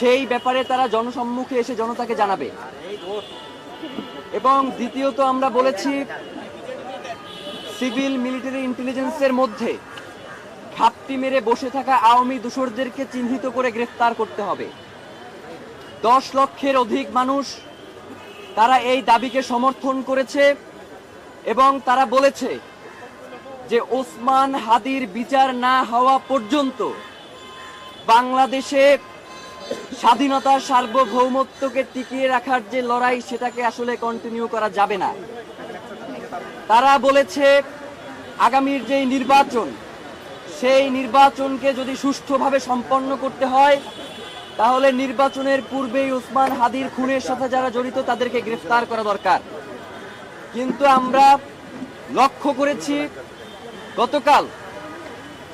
সেই ব্যাপারে তারা জনসম্মুখে এসে জনতাকে জানাবে। এবং দ্বিতীয়ত আমরা বলেছি, সিভিল মিলিটারি ইন্টেলিজেন্সের মধ্যে ঘাপটি মেরে বসে থাকা আওয়ামী দূষরদেরকে চিহ্নিত করে গ্রেফতার করতে হবে। দশ লক্ষের অধিক মানুষ তারা এই দাবিকে সমর্থন করেছে এবং তারা বলেছে যে ওসমান হাদির বিচার না হওয়া পর্যন্ত বাংলাদেশে স্বাধীনতার সার্বভৌমত্বকে টিকিয়ে রাখার যে লড়াই, সেটাকে আসলে কন্টিনিউ করা যাবে না। তারা বলেছে, আগামীর যেই নির্বাচন, সেই নির্বাচনকে যদি সুষ্ঠুভাবে সম্পন্ন করতে হয়, তাহলে নির্বাচনের পূর্বেই ওসমান হাদির খুনের সাথে যারা জড়িত, তাদেরকে গ্রেফতার করা দরকার। কিন্তু আমরা লক্ষ্য করেছি, গতকাল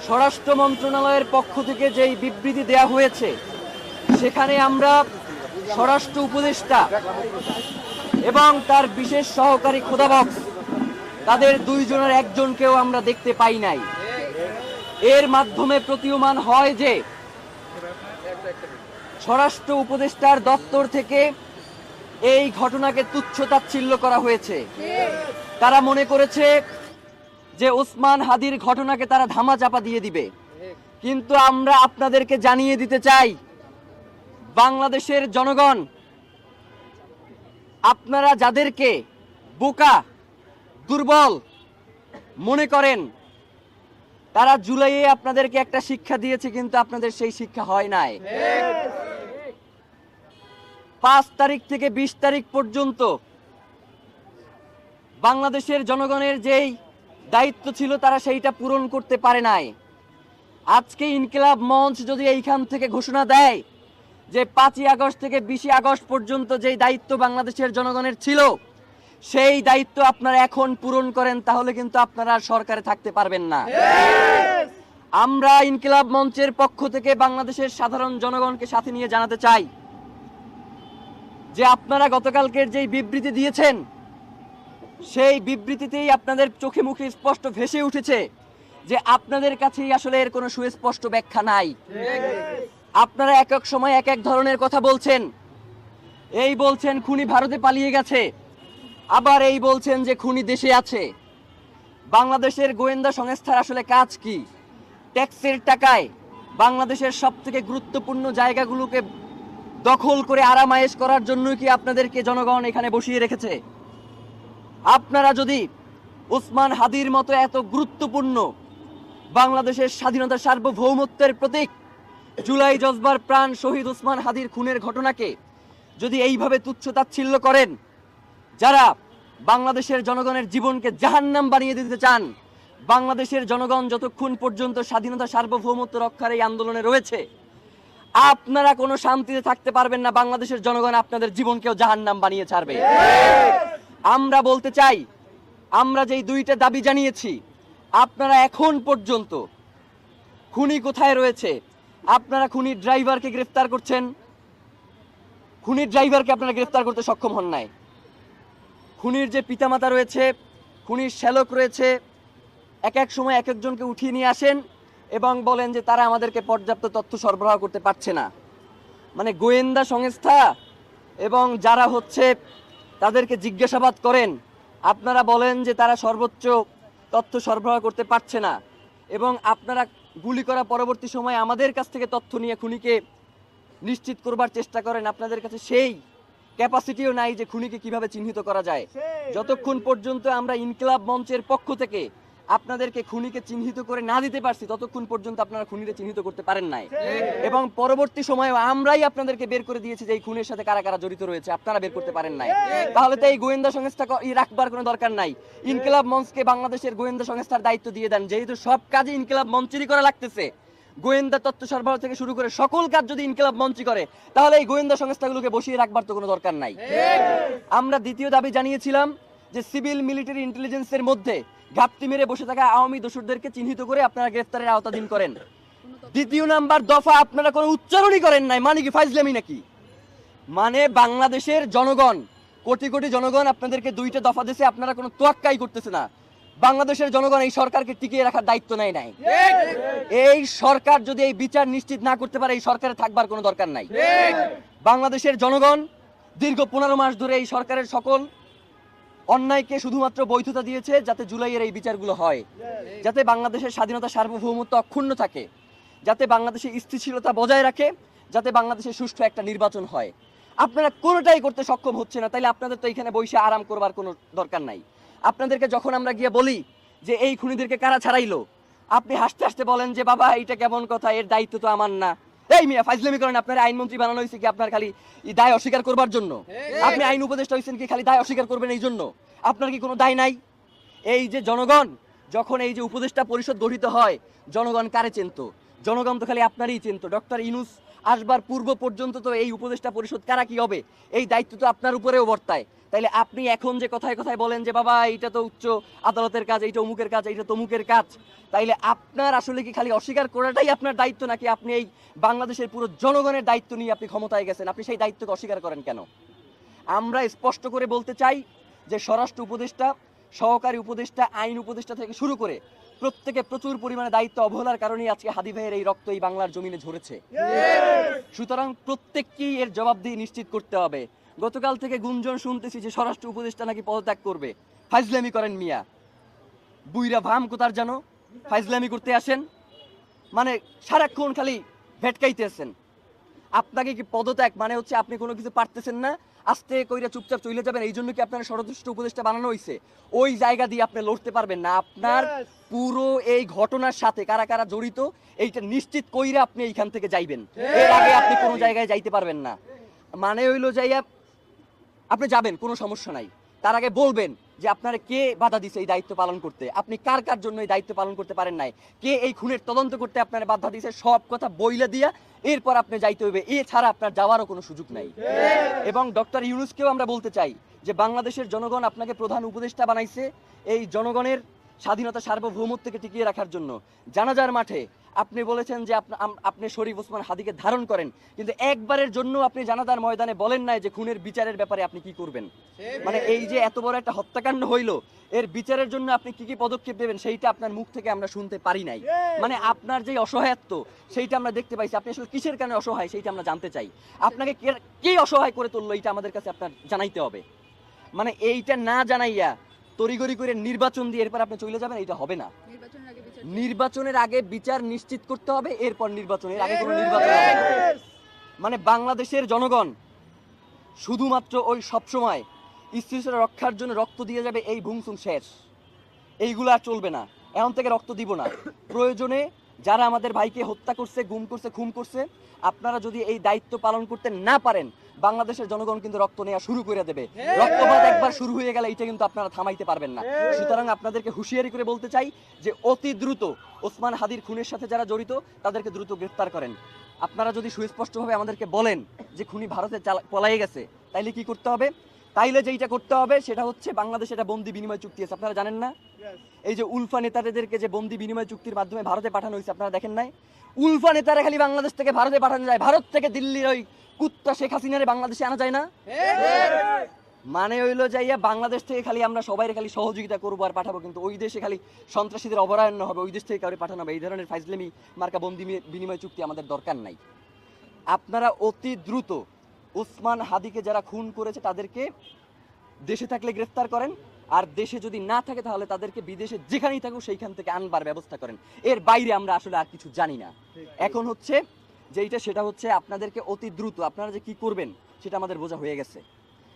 স্বরাষ্ট্র মন্ত্রণালয়ের পক্ষ থেকে যেই বিবৃতি দেয়া হয়েছে সেখানে আমরা স্বরাষ্ট্র উপদেষ্টা এবং তার বিশেষ সহকারী খোদাবক্স, তাদের দুইজনের একজনকেও আমরা দেখতে পাই নাই। এর মাধ্যমে প্রতীয়মান হয় যে স্বরাষ্ট্র উপদেষ্টার দপ্তর থেকে এই ঘটনাকে তুচ্ছ তাচ্ছিল্য করা হয়েছে। তারা মনে করেছে যে ওসমান হাদির ঘটনাকে তারা ধামা চাপা দিয়ে দিবে। কিন্তু আমরা আপনাদেরকে জানিয়ে দিতে চাই বাংলাদেশের জনগণ, আপনারা যাদেরকে বোকা, দুর্বল মনে করেন, তারা জুলাইয়ে আপনাদেরকে একটা শিক্ষা দিয়েছে, কিন্তু আপনাদের সেই শিক্ষা হয় নাই। পাঁচ তারিখ থেকে বিশ তারিখ পর্যন্ত বাংলাদেশের জনগণের যেই দায়িত্ব ছিল, তারা সেইটা পূরণ করতে পারে নাই। আজকে ইনকিলাব মঞ্চ যদি এইখান থেকে ঘোষণা দেয় যে পাঁচই আগস্ট থেকে বিশে আগস্ট পর্যন্ত যেই দায়িত্ব বাংলাদেশের জনগণের ছিল, সেই দায়িত্ব আপনারা এখন পূরণ করেন, তাহলে কিন্তু আপনারা সরকারে থাকতে পারবেন না। আমরা ইনকিলাব মঞ্চের পক্ষ থেকে বাংলাদেশের সাধারণ জনগণকে সাথে নিয়ে জানাতে চাই যে আপনারা গতকালকের যেই বিবৃতি দিয়েছেন, সেই বিবৃতিতেই আপনাদের চোখে মুখে স্পষ্ট ভেসে উঠেছে যে আপনাদের কাছেই আসলে এর কোনো সুস্পষ্ট ব্যাখ্যা নাই। আপনারা এক এক সময় এক এক ধরনের কথা বলছেন। এই বলছেন খুনি ভারতে পালিয়ে গেছে। আবার এই বলছেন যে খুনি দেশে আছে। বাংলাদেশের গোয়েন্দা সংস্থার আসলে কাজ কি? ট্যাক্সের টাকায় বাংলাদেশের সব থেকে গুরুত্বপূর্ণ জায়গাগুলোকে দখল করে আরামায়েশ করার জন্য কি আপনাদেরকে জনগণ এখানে বসিয়ে রেখেছে? আপনারা যদি ওসমান হাদির মতো এত গুরুত্বপূর্ণ বাংলাদেশের স্বাধীনতা সার্বভৌমত্বের প্রতীক জুলাই জজবার প্রাণ শহীদ ওসমান হাদির খুনের ঘটনাকে যদি এইভাবে তুচ্ছ তাচ্ছিল্য করেন, যারা বাংলাদেশের জনগণের জীবনকে জাহান্নাম বানিয়ে দিতে চান, বাংলাদেশের জনগণ যতক্ষণ পর্যন্ত স্বাধীনতা সার্বভৌমত্ব রক্ষার এই আন্দোলনে রয়েছে, আপনারা কোনো শান্তিতে থাকতে পারবেন না, বাংলাদেশের জনগণ আপনাদের জীবনকেও জাহান্নাম বানিয়ে ছাড়বে। আমরা বলতে চাই, আমরা যেই দুইটা দাবি জানিয়েছি, আপনারা এখন পর্যন্ত খুনি কোথায় রয়েছে আপনারা খুনির ড্রাইভারকে গ্রেফতার করছেন? খুনির ড্রাইভারকে আপনারা গ্রেফতার করতে সক্ষম হন নাই। খুনির যে পিতামাতা রয়েছে, খুনির শ্যালক রয়েছে, এক এক সময় এক একজনকে উঠিয়ে নিয়ে আসেন এবং বলেন যে তারা আমাদেরকে পর্যাপ্ত তথ্য সরবরাহ করতে পারছে না। মানে গোয়েন্দা সংস্থা এবং যারা হচ্ছে তাদেরকে জিজ্ঞাসাবাদ করেন, আপনারা বলেন যে তারা সর্বোচ্চ তথ্য সরবরাহ করতে পারছে না এবং আপনারা গুলি করা পরবর্তী সময় আমাদের কাছ থেকে তথ্য নিয়ে খুনিকে নিশ্চিত করবার চেষ্টা করেন। আপনাদের কাছে সেই ক্যাপাসিটিও নাই যে খুনিকে কীভাবে চিহ্নিত করা যায়। যতক্ষণ পর্যন্ত আমরা ইনকিলাব মঞ্চের পক্ষ থেকে আপনাদেরকে খুনিকে চিহ্নিত করে না দিতে পারছি, ততক্ষণ পর্যন্ত আপনারা খুনিকে চিহ্নিত করতে পারেন নাই। এবং পরবর্তী সময়ে আমরাই আপনাদেরকে বের করে দিয়েছি যে এই খুনের সাথে কারা কারা জড়িত রয়েছে, আপনারা বের করতে পারেন নাই। তাহলে তো এই গোয়েন্দা সংস্থা রাখবার কোনো দরকার নাই। ইনকিলাব মঞ্চকে বাংলাদেশের গোয়েন্দা সংস্থার দায়িত্ব দিয়ে দেন, যেহেতু সব কাজে ইনকিলাব মঞ্চেরই করা লাগতেছে। গোয়েন্দা তথ্য সরবরাহ থেকে শুরু করে সকল কাজ যদি ইনকিলাব মঞ্চই করে, তাহলে এই গোয়েন্দা সংস্থাগুলোকে বসিয়ে রাখবার তো কোনো দরকার নাই। আমরা দ্বিতীয় দাবি জানিয়েছিলাম যে সিভিল মিলিটারি ইন্টেলিজেন্সের মধ্যে ঘাপটি মেরে বসে থাকা আওয়ামী দোসরদেরকে চিহ্নিত করে আপনারা গ্রেফতারের আওতাধীন করেন। দ্বিতীয় নাম্বার দফা আপনারা কোনো উচ্চারণই করেন নাই। মানে কি ফাইজলামি নাকি? মানে বাংলাদেশের জনগণ কোটি কোটি জনগণ আপনাদেরকে দুইটা দফা দিয়েছে আপনারা কোনো তোয়াক্কাই করতেছে না। বাংলাদেশের জনগণ এই সরকারকে টিকিয়ে রাখার দায়িত্ব নেয় নাই। এই সরকার যদি এই বিচার নিশ্চিত না করতে পারে এই সরকারে থাকবার কোনো দরকার নাই। বাংলাদেশের জনগণ দীর্ঘ পনেরো মাস ধরে এই সরকারের সকল অন্যায়কে শুধুমাত্র বৈধতা দিয়েছে যাতে জুলাইয়ের এই বিচারগুলো হয়। যাতে বাংলাদেশের স্বাধীনতা সার্বভৌমত্ব অক্ষুণ্ণ থাকে। যাতে বাংলাদেশের স্থিতিশীলতা বজায় রাখে। যাতে বাংলাদেশে সুষ্ঠু একটা নির্বাচন হয়। আপনারা কোনোটাই করতে সক্ষম হচ্ছে না, তাইলে আপনাদের তো এখানে বসে আরাম করবার কোনো দরকার নাই। আপনাদেরকে যখন আমরা গিয়ে বলি যে এই খুনিদেরকে কারা ছাড়াইলো, আপনি হাসতে হাসতে বলেন যে, বাবা, এইটা কেমন কথা, এর দায়িত্ব তো আমার না। এই মিয়া ফাইজলামি করেন আপনার আইনমন্ত্রী বানানো হয়েছে কি আপনার খালি দায় অস্বীকার করবার জন্য? আপনি আইন উপদেষ্টা হয়েছেন কি খালি দায় অস্বীকার করবেন এই জন্য? আপনার কি কোনো দায় নাই? এই যে জনগণ যখন এই যে উপদেষ্টা পরিষদ গঠিত হয় জনগণ কারে চিনত? জনগণ তো খালি আপনারই চিনত। ডক্টর ইনুস আসবার পূর্ব পর্যন্ত তো এই উপদেষ্টা পরিষদ কারা কি হবে? এই দায়িত্ব তো আপনার উপরেও বর্তায়। তাইলে আপনি এখন যে কথায় কথায় বলেন যে বাবা এইটা তো উচ্চ আদালতের কাজ এইটা অমুকের কাজ এইটা তমুকের কাজ। তাইলে আপনার আসলে কি খালি অস্বীকার করাটাই আপনার দায়িত্ব নাকি আপনি এই বাংলাদেশের পুরো জনগণের দায়িত্ব নিয়ে আপনি ক্ষমতায় গেছেন? আপনি সেই দায়িত্বকে অস্বীকার করেন কেন? আমরা স্পষ্ট করে বলতে চাই যে স্বরাষ্ট্র উপদেষ্টা সহকারী উপদেষ্টা আইন উপদেষ্টা থেকে শুরু করে প্রত্যেকে প্রচুর পরিমাণে দায়িত্ব অবহেলার কারণেই আজকে হাদি ভাইয়ের এই রক্ত এই বাংলার জমিনে ঝরেছে। সুতরাং প্রত্যেককেই এর জবাবদিহি নিশ্চিত করতে হবে। গতকাল থেকে গুঞ্জন শুনতেছি যে স্বরাষ্ট্র উপদেষ্টা নাকি পদত্যাগ করবে। ফাইজলামি করেন মিয়া। বুইরা ভাম কোথার জানো? ফাইজলামি করতে আসেন। মানে সারাক্ষণ খালি ভেটকাইতেছেন। আপনাকে কি পদত্যাগ মানে হচ্ছে আপনি কোনো কিছু পারতেছেন না? আস্তে কইরা চুপচাপ চলে যাবেন। এই জন্য কি আপনার ষড়যন্ত্র উপদেষ্টা বানানো হয়েছে ওই জায়গা দিয়ে আপনি লড়তে পারবেন না। আপনার পুরো এই ঘটনার সাথে কারা কারা জড়িত এইটা নিশ্চিত কইরা আপনি এইখান থেকে যাইবেন। এর আগে আপনি কোনো জায়গায় যাইতে পারবেন না। মানে হইল যাইয়া আপনি যাবেন, কোনো সমস্যা নাই। তার আগে বলবেন যে আপনারা কে বাধা দিছে এই দায়িত্ব পালন করতে? আপনি কার কার জন্য এই দায়িত্ব পালন করতে পারেন নাই? কে এই খুনের তদন্ত করতে আপনারা বাধা দিছে? সব কথা বইলে দিয়া এরপর আপনি যাইতে হবে এছাড়া আপনার যাওয়ারও কোনো সুযোগ নাই। এবং ডক্টর ইউনুসকেও আমরা বলতে চাই যে বাংলাদেশের জনগণ আপনাকে প্রধান উপদেষ্টা বানাইছে। এই জনগণের স্বাধীনতা সার্বভৌমত্বকে টিকিয়ে রাখার জন্য। জানাজার মাঠে আপনি বলেছেন যে আপনি শরীফ ওসমান হাদিকে ধারণ করেন, কিন্তু একবারের জন্য আপনি জানাজার ময়দানে বলেন নাই যে খুনের বিচারের ব্যাপারে আপনি কি করবেন। মানে এই যে এত বড় একটা হত্যাকাণ্ড হইল, এর বিচারের জন্য আপনি কি কি পদক্ষেপ নেবেন সেইটা আপনার মুখ থেকে আমরা শুনতে পারি নাই। মানে আপনার যে অসহায়ত্ব, সেইটা আমরা দেখতে পাইছি। আপনি আসলে কিসের কারণে অসহায় সেইটা আমরা জানতে চাই। আপনাকে কে- অসহায় করে তুললো, এইটা আমাদের কাছে আপনার জানাইতে হবে। মানে এইটা না জানাইয়া তড়িগড়ি করে নির্বাচন দিয়ে এরপর আপনি চলে যাবেন এইটা হবে না। নির্বাচনের আগে বিচার নিশ্চিত করতে হবে এরপর নির্বাচনের আগে কোনো নির্বাচন মানে বাংলাদেশের জনগণ শুধুমাত্র ওই সবসময় স্থিতিশীলতা রক্ষার জন্য রক্ত দিয়ে যাবে এই ভুংসুং শেষ। এইগুলো আর চলবে না। এখন থেকে রক্ত দিব না। প্রয়োজনে যারা আমাদের ভাইকে হত্যা করছে গুম করছে খুন করছে আপনারা যদি এই দায়িত্ব পালন করতে না পারেন বাংলাদেশের জনগণ কিন্তু রক্ত নেওয়া শুরু করে দেবে। রক্তপাত একবার শুরু হয়ে গেলে এটা কিন্তু আপনারা থামাইতে পারবেন না। সুতরাং আপনাদেরকে হুঁশিয়ারি করে বলতে চাই যে অতি দ্রুত ওসমান হাদির খুনের সাথে যারা জড়িত তাদেরকে দ্রুত গ্রেফতার করেন। আপনারা যদি সুস্পষ্টভাবে আমাদেরকে বলেন যে খুনি ভারতে চালা- পলাই গেছে তাইলে কি করতে হবে? তাইলে যেইটা করতে হবে সেটা হচ্ছে বাংলাদেশে একটা বন্দি বিনিময় চুক্তি আছে। আপনারা জানেন না? এই যে উলফা নেতাদেরকে যে বন্দি বিনিময় চুক্তির মাধ্যমে ভারতে পাঠানো হয়েছে আপনারা দেখেন নাই? উলফা নেতারা খালি বাংলাদেশ থেকে ভারতে পাঠানো যায়। ভারত থেকে দিল্লির ওই কুত্তা শেখ হাসিনারে বাংলাদেশে আনা যায় না? মানে হইল যাইয়া বাংলাদেশ থেকে খালি আমরা সবাই খালি সহযোগিতা করব আর পাঠাবো কিন্তু ওই দেশে খালি সন্ত্রাসীদের অভয়ারণ্য হবে। ওই দেশ থেকে কাউরে পাঠানো হবে। এই ধরনের ফাইজলেমি মার্কা বন্দি বিনিময় চুক্তি আমাদের দরকার নাই। আপনারা অতি দ্রুত ওসমান হাদিকে যারা খুন করেছে তাদেরকে দেশে থাকলে গ্রেফতার করেন আর দেশে যদি না থাকে তাহলে তাদেরকে বিদেশে যেখানেই থাকুক সেইখান থেকে আনবার ব্যবস্থা করেন। এর বাইরে আমরা আসলে আর কিছু জানি না। এখন হচ্ছে যেইটা সেটা হচ্ছে আপনাদেরকে অতি দ্রুত আপনারা যে কি করবেন সেটা আমাদের বোঝা হয়ে গেছে।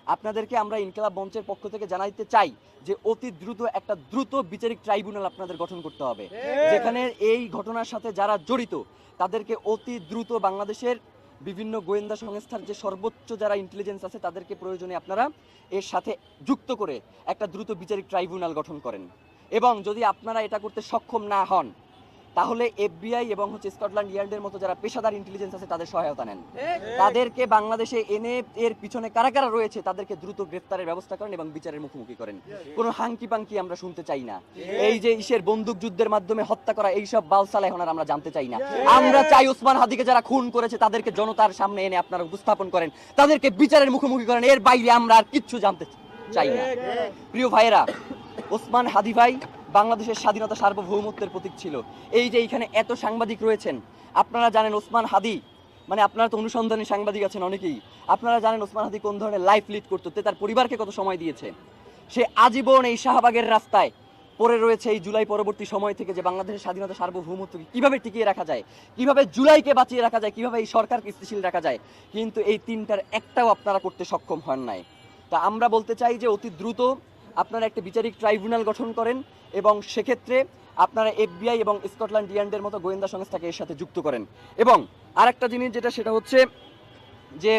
আপনাদেরকে আমরা ইনকালাব মঞ্চের পক্ষ থেকে জানাইতে চাই যে অতি দ্রুত একটা দ্রুত বিচারিক ট্রাইব্যুনাল আপনাদের গঠন করতে হবে। যেখানে এই ঘটনার সাথে যারা জড়িত তাদেরকে অতি দ্রুত বাংলাদেশের বিভিন্ন গোয়েন্দা সংস্থার যে সর্বোচ্চ যারা ইন্টেলিজেন্স আছে তাদেরকে প্রয়োজনে আপনারা এর সাথে যুক্ত করে একটা দ্রুত বিচারিক ট্রাইব্যুনাল গঠন করেন। এবং যদি আপনারা এটা করতে সক্ষম না হন তাহলে এফবিআই এবং হচ্ছে স্কটল্যান্ড ইয়ার্ডের মতো যারা পেশাদার ইন্টেলিজেন্স আছে তাদের সহায়তা নেন। তাদেরকে বাংলাদেশে এনে এর পিছনে কারা কারা রয়েছে তাদেরকে দ্রুত গ্রেফতারের ব্যবস্থা করেন এবং বিচারের মুখোমুখি করেন। কোনো হাঙ্কি পাঙ্কি আমরা শুনতে চাই না। এই যে ইসের বন্দুক যুদ্ধের মাধ্যমে হত্যা করা এইসব বালসালা এখন আমরা জানতে চাই না। আমরা চাই ওসমান হাদিকে যারা খুন করেছে তাদেরকে জনতার সামনে এনে আপনারা উপস্থাপন করেন। তাদেরকে বিচারের মুখোমুখি করেন। এর বাইরে আমরা আর কিচ্ছু জানতে চাই না। প্রিয় ভাইয়েরা ওসমান হাদি ভাই বাংলাদেশের স্বাধীনতা সার্বভৌমত্বের প্রতীক ছিল। এই যে এইখানে এত সাংবাদিক রয়েছেন, আপনারা জানেন ওসমান হাদি? মানে আপনারা তো অনুসন্ধানী সাংবাদিক আছেন অনেকেই। আপনারা জানেন ওসমান হাদি কোন ধরনের লাইফ লিড করতো তার পরিবারকে কত সময় দিয়েছে? সে আজীবন এই শাহবাগের রাস্তায় পড়ে রয়েছে এই জুলাই পরবর্তী সময় থেকে যে বাংলাদেশের স্বাধীনতা সার্বভৌমত্বকে কীভাবে টিকিয়ে রাখা যায়, কীভাবে জুলাইকে বাঁচিয়ে রাখা যায়, কীভাবে এই সরকারকে স্থিতিশীল রাখা যায়, কিন্তু এই তিনটার একটাও আপনারা করতে সক্ষম হন নাই। তা আমরা বলতে চাই যে অতি দ্রুত আপনারা একটা বিচারিক ট্রাইব্যুনাল গঠন করেন এবং সেক্ষেত্রে আপনারা এফবিআই এবং স্কটল্যান্ড ইয়ার্ডের মতো গোয়েন্দা সংস্থাকে এর সাথে যুক্ত করেন। এবং আরেকটা জিনিস যেটা, সেটা হচ্ছে যে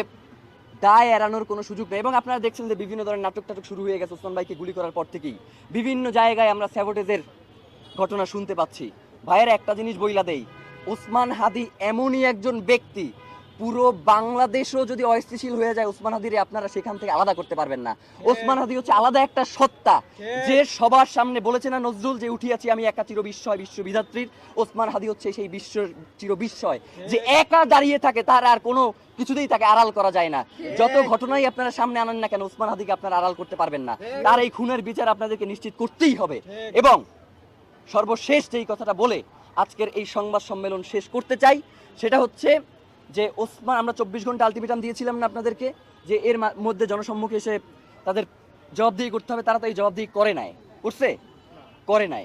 দায় এড়ানোর কোনো সুযোগ নেই। এবং আপনারা দেখছেন যে বিভিন্ন ধরনের নাটক টাটক শুরু হয়ে গেছে ওসমান ভাইকে গুলি করার পর থেকেই। বিভিন্ন জায়গায় আমরা স্যাবোটেজের ঘটনা শুনতে পাচ্ছি। ভাইয়ের একটা জিনিস বইলা দেই, ওসমান হাদি এমনই একজন ব্যক্তি পুরো বাংলাদেশও যদি অস্থিতিশীল হয়ে যায় ওসমান হাদিরে আপনারা সেখান থেকে আলাদা করতে পারবেন না। ওসমান হাদি হচ্ছে আলাদা একটা সত্তা। যে সবার সামনে বলেছে না নজরুল যে উঠিয়াছি আমি একা চির বিস্ময় বিশ্ববিধাত্রীর। ওসমান হাদি হচ্ছে সেই বিশ্ব চির বিস্ময় যে একা দাঁড়িয়ে থাকে তার আর কোনো কিছুতেই তাকে আড়াল করা যায় না। যত ঘটনাই আপনারা সামনে আনেন না কেন ওসমান হাদিকে আপনারা আড়াল করতে পারবেন না। তার এই খুনের বিচার আপনাদেরকে নিশ্চিত করতেই হবে। এবং সর্বশেষ যেই কথাটা বলে আজকের এই সংবাদ সম্মেলন শেষ করতে চাই সেটা হচ্ছে যে ওসমান, আমরা চব্বিশ ঘণ্টা আলটিমেটাম দিয়েছিলাম না আপনাদেরকে যে এর মধ্যে জনসম্মুখে এসে তাদের জবাবদিহি করতে হবে, তারা তো এই জবাবদিহি করে নাই। করছে করে নাই।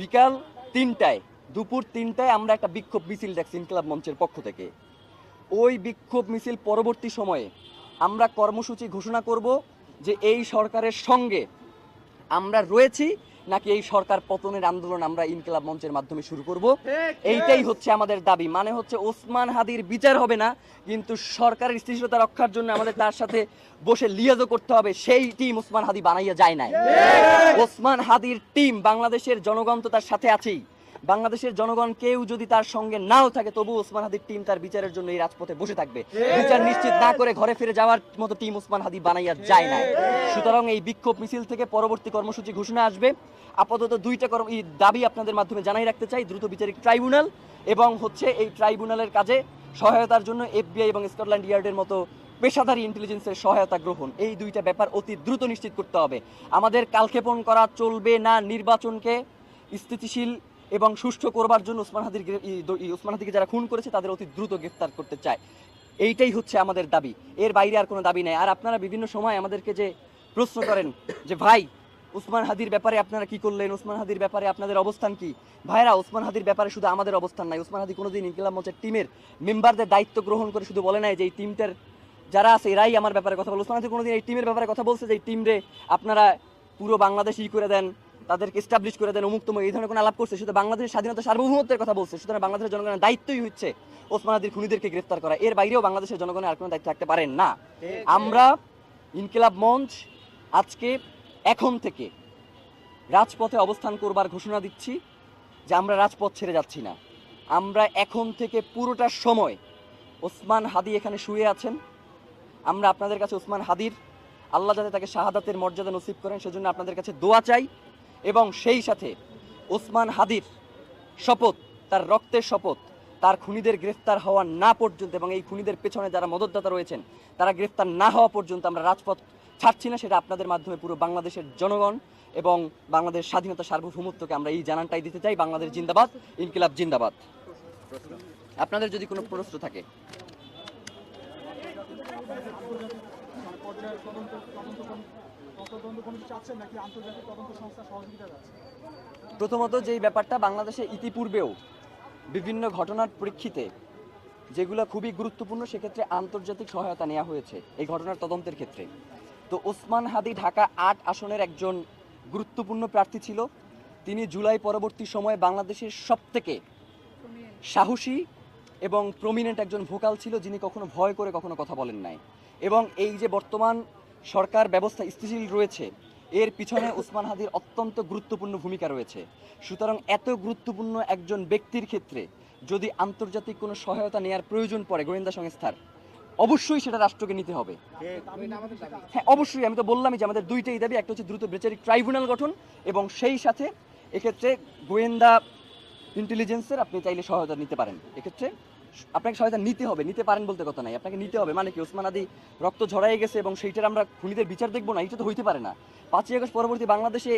বিকাল তিনটায়, দুপুর তিনটায় আমরা একটা বিক্ষোভ মিছিল দেখছি ইনকলাব মঞ্চের পক্ষ থেকে। ওই বিক্ষোভ মিছিল পরবর্তী সময়ে আমরা কর্মসূচি ঘোষণা করব যে এই সরকারের সঙ্গে আমরা রয়েছি নাকি এই সরকার পতনের আন্দোলন আমরা ইনকিলাব মঞ্চের মাধ্যমে শুরু করব? এইটাই হচ্ছে আমাদের দাবি। মানে হচ্ছে ওসমান হাদির বিচার হবে না কিন্তু সরকারের স্থিরতা রক্ষার জন্য আমাদের তার সাথে বসে লিয়াজও করতে হবে। সেই টিম ওসমান হাদি বানাইয়া যায় নাই। ওসমান হাদির টিম বাংলাদেশের জনগণ তো তার সাথে আছেই। বাংলাদেশের জনগণ কেউ যদি তার সঙ্গে নাও থাকে, তবু ওসমান হাদির টিম তার বিচারের জন্য এই রাজপথে বসে থাকবে। বিচার নিশ্চিত না করে ঘরে ফিরে যাওয়ার মতো টিম ওসমান হাদি বানাইয়া যায় না সুতরাং এই বিক্ষোভ মিছিল থেকে পরবর্তী কর্মসূচি ঘোষণা আসবে। আপাতত দুইটা কর্ম, এই দাবি আপনাদের মাধ্যমে জানাই রাখতে চাই, দ্রুত বিচারিক ট্রাইব্যুনাল এবং হচ্ছে এই ট্রাইব্যুনালের কাজে সহায়তার জন্য এফবিআই এবং স্কটল্যান্ড ইয়ার্ডের মতো পেশাদারী ইন্টেলিজেন্সের সহায়তা গ্রহণ। এই দুইটা ব্যাপার অতি দ্রুত নিশ্চিত করতে হবে। আমাদের কালক্ষেপণ করা চলবে না, নির্বাচনকে স্থিতিশীল এবং সুষ্ঠু করবার জন্য ওসমান হাদির ওসমান হাদিকে যারা খুন করেছে, তাদের অতি দ্রুত গ্রেফতার করতে চায়। এইটাই হচ্ছে আমাদের দাবি। এর বাইরে আর কোনো দাবি নেই। আর আপনারা বিভিন্ন সময় আমাদেরকে যে প্রশ্ন করেন যে, ভাই, উসমান হাদির ব্যাপারে আপনারা কি করলেন? উসমান হাদির ব্যাপারে আপনাদের অবস্থান কি? ভাইরা উসমান হাদির ব্যাপারে শুধু আমাদের অবস্থান নাই। উসমান হাদি কোনোদিন ইনকিলাব মঞ্চের টিমের মেম্বারদের দায়িত্ব গ্রহণ করে শুধু বলে নাই যে, এই টিমটার যারা আছে, এরাই আমার ব্যাপারে কথা বলে। উসমান হাদি কোনোদিন এই টিমের ব্যাপারে কথা বলছে যে, এই টিমরে আপনারা পুরো বাংলাদেশ ই করে দেন। তাদেরকে এস্টাবলিশ করে দেন, অমুক তমুক এই ধরনের কোনো আলাপ করছে, শুধু বাংলাদেশের স্বাধীনতা সার্বভৌমত্বের কথা বলছে, সুতরাং বাংলাদেশের জনগণের দায়িত্বই হচ্ছে ওসমান হাদির খুনিদেরকে গ্রেফতার করা। এর বাইরেও বাংলাদেশের জনগণের আর কোনো দায়িত্ব থাকতে পারেন না। আমরা ইনকিলাব মঞ্চ আজকে এখন থেকে রাজপথে অবস্থান করবার ঘোষণা দিচ্ছি যে আমরা রাজপথ ছেড়ে যাচ্ছি না। আমরা এখন থেকে পুরোটা সময় ওসমান হাদি এখানে শুয়ে আছেন। আমরা আপনাদের কাছে ওসমান হাদির, আল্লাহ যাতে তাকে শাহাদাতের মর্যাদা নসিব করেন, সেজন্য আপনাদের কাছে দোয়া চাই। এবং সেই সাথে ওসমান হাদির শপথ, তার রক্তের শপথ, তার খুনিদের গ্রেফতার হওয়া না পর্যন্ত এবং এই খুনিদের পেছনে যারা মদতদাতা রয়েছেন, তারা গ্রেফতার না হওয়া পর্যন্ত আমরা রাজপথ ছাড়ছি না, সেটা আপনাদের মাধ্যমে পুরো বাংলাদেশের জনগণ এবং বাংলাদেশ স্বাধীনতা সার্বভৌমত্বকে আমরা এই জানানটাই দিতে চাই, বাংলাদেশ জিন্দাবাদ, ইনকিলাব জিন্দাবাদ। আপনাদের যদি কোনো প্রশ্ন থাকে। পর্যায়ের তদন্ত তদন্ত প্রথমত যেই ব্যাপারটা বাংলাদেশে ইতিপূর্বেও বিভিন্ন ঘটনার প্রেক্ষিতে যেগুলো খুবই গুরুত্বপূর্ণ, সেক্ষেত্রে আন্তর্জাতিক সহায়তা নেওয়া হয়েছে এই ঘটনার তদন্তের ক্ষেত্রে। তো ওসমান হাদি ঢাকা আট আসনের একজন গুরুত্বপূর্ণ প্রার্থী ছিল। তিনি জুলাই পরবর্তী সময়ে বাংলাদেশের সবথেকে সাহসী এবং প্রমিনেন্ট একজন ভোকাল ছিল, যিনি কখনো ভয় করে কখনো কথা বলেন নাই। এবং এই যে বর্তমান সরকার ব্যবস্থা স্থিতিশীল রয়েছে। এর পিছনে উসমান হাদির অত্যন্ত গুরুত্বপূর্ণ ভূমিকা রয়েছে। সুতরাং এত গুরুত্বপূর্ণ একজন ব্যক্তির ক্ষেত্রে যদি আন্তর্জাতিক কোনো সহায়তা নেওয়ার প্রয়োজন পড়ে গোয়েন্দা সংস্থার, অবশ্যই সেটা রাষ্ট্রকে নিতে হবে। হ্যাঁ অবশ্যই। আমি তো বললামই যে আমাদের দুইটাই দাবি, একটা হচ্ছে দ্রুত বিচারিক ট্রাইব্যুনাল গঠন এবং সেই সাথে এক্ষেত্রে গোয়েন্দা ইন্টেলিজেন্সের আপনি চাইলে সহায়তা নিতে পারেন। এক্ষেত্রে আপনাকে সহায়তা নিতে হবে, নিতে পারেন বলতে কথা নাই। আপনাকে নিতে হবে। মানে কি, ওসমান আদি রক্ত ঝরাই গেছে এবং সেইটার আমরা খুনিদের বিচার দেখব না, এটা তো হইতে পারে না। পাঁচই আগস্ট পরবর্তী বাংলাদেশে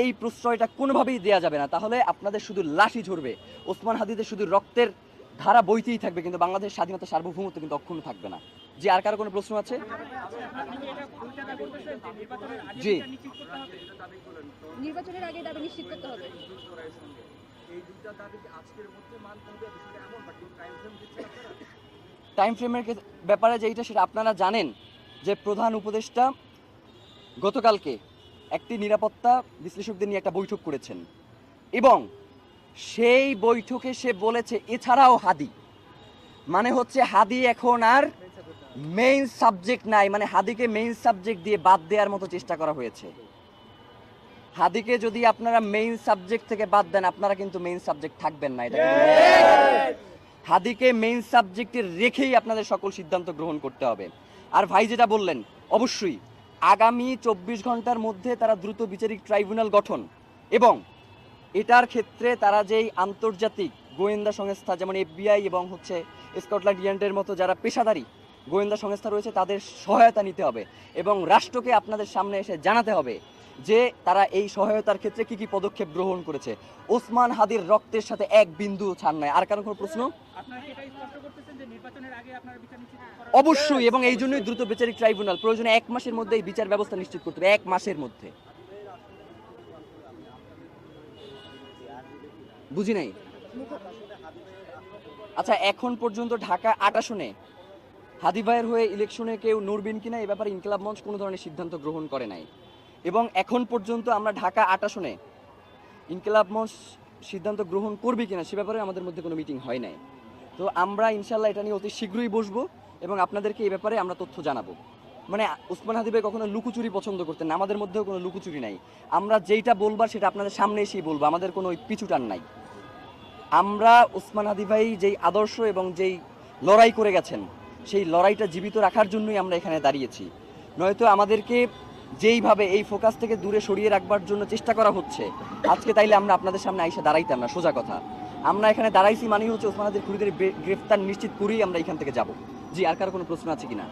এই প্রশ্রয়টা কোনোভাবেই দেওয়া যাবে না। তাহলে আপনাদের শুধু লাশই ঝরবে। ওসমান হাদিদের শুধু রক্তের ধারা বইতেই থাকবে, কিন্তু বাংলাদেশ স্বাধীনতা সার্বভৌমত্ব কিন্তু অক্ষুণ্ণ থাকবে না। জি, আর কারও কোনো প্রশ্ন আছে? জি। নির্বাচনের আগে দাবি নিশ্চিত করতে হবে। টাইম ফ্রেমের ক্ষেত্রে- ব্যাপারে যেইটা সেটা আপনারা জানেন যে প্রধান উপদেষ্টা গতকালকে একটি নিরাপত্তা বিশ্লেষকদের নিয়ে একটা বৈঠক করেছেন। এবং সেই বৈঠকে সে বলেছে এছাড়াও হাদি। মানে হচ্ছে হাদি এখন আর মেইন সাবজেক্ট নাই মানে হাদিকে মেইন সাবজেক্ট দিয়ে বাদ দেওয়ার মতো চেষ্টা করা হয়েছে। হাদিকে যদি আপনারা মেইন সাবজেক্ট থেকে বাদ দেন আপনারা কিন্তু মেইন সাবজেক্ট থাকবেন না এটা হাদিকে মেইন সাবজেক্টে রেখেই আপনাদের সকল সিদ্ধান্ত গ্রহণ করতে হবে। আর ভাই যেটা বললেন অবশ্যই আগামী চব্বিশ ঘণ্টার মধ্যে তারা দ্রুত বিচারিক ট্রাইব্যুনাল গঠন এবং এটার ক্ষেত্রে তারা যেই আন্তর্জাতিক গোয়েন্দা সংস্থা যেমন এফবিআই এবং হচ্ছে স্কটল্যান্ড ইয়ার্ডের মতো যারা পেশাদারী গোয়েন্দা সংস্থা রয়েছে তাদের সহায়তা নিতে হবে এবং রাষ্ট্রকে আপনাদের সামনে এসে জানাতে হবে যে তারা এই সহায়তার ক্ষেত্রে কি কি পদক্ষেপ গ্রহণ করেছে। ওসমান হাদির রক্তের সাথে এক বিন্দু ছাড় নাই। আর কারও কোনো প্রশ্ন? অবশ্যই এবং এই জন্যই দ্রুত বিচারিক ট্রাইব্যুনাল প্রয়োজনে এক মাসের মধ্যে এই বিচার ব্যবস্থা নিশ্চিত করতে হবে এক মাসের মধ্যে। বুঝি নাই? আচ্ছা এখন পর্যন্ত ঢাকা আট আসনে হাদি ভাইয়ের হয়ে ইলেকশনে কেউ নড়বেন কিনা এ ব্যাপারে ইনকিলাব মঞ্চ কোনো ধরনের সিদ্ধান্ত গ্রহণ করে নাই। এবং এখন পর্যন্ত আমরা ঢাকা আট আসনে ইনকিলাব মঞ্চ সিদ্ধান্ত গ্রহণ করবে কিনা সে ব্যাপারে আমাদের মধ্যে কোনো মিটিং হয় নাই। তো আমরা ইনশাল্লাহ এটা নিয়ে অতি শীঘ্রই বসবো এবং আপনাদেরকে এই ব্যাপারে আমরা তথ্য জানাব। মানে উসমান হাদি ভাই কখনো লুকোচুরি পছন্দ করতেন না, আমাদের মধ্যেও কোনো লুকোচুরি নাই। আমরা যেইটা বলবার সেটা আপনাদের সামনে এসেই বলব, আমাদের কোনো পিছুটান নাই। আমরা উসমান হাদি ভাই যেই আদর্শ এবং যেই লড়াই করে গেছেন, সেই লড়াইটা জীবিত রাখার জন্যই আমরা এখানে দাঁড়িয়েছি। নয়তো আমাদেরকে যেইভাবে এই ফোকাস থেকে দূরে সরিয়ে রাখবার জন্য চেষ্টা করা হচ্ছে, আজকে তাইলে আমরা আপনাদের সামনে আইসা দাঁড়াইতাম না সোজা কথা। আমরা এখানে দাঁড়াইছি মানেই হচ্ছে ওসমান খুরিদের গ্রেফতার নিশ্চিত করেই আমরা এখান থেকে যাব। জি, আর কারও কোনো প্রশ্ন আছে কিনা?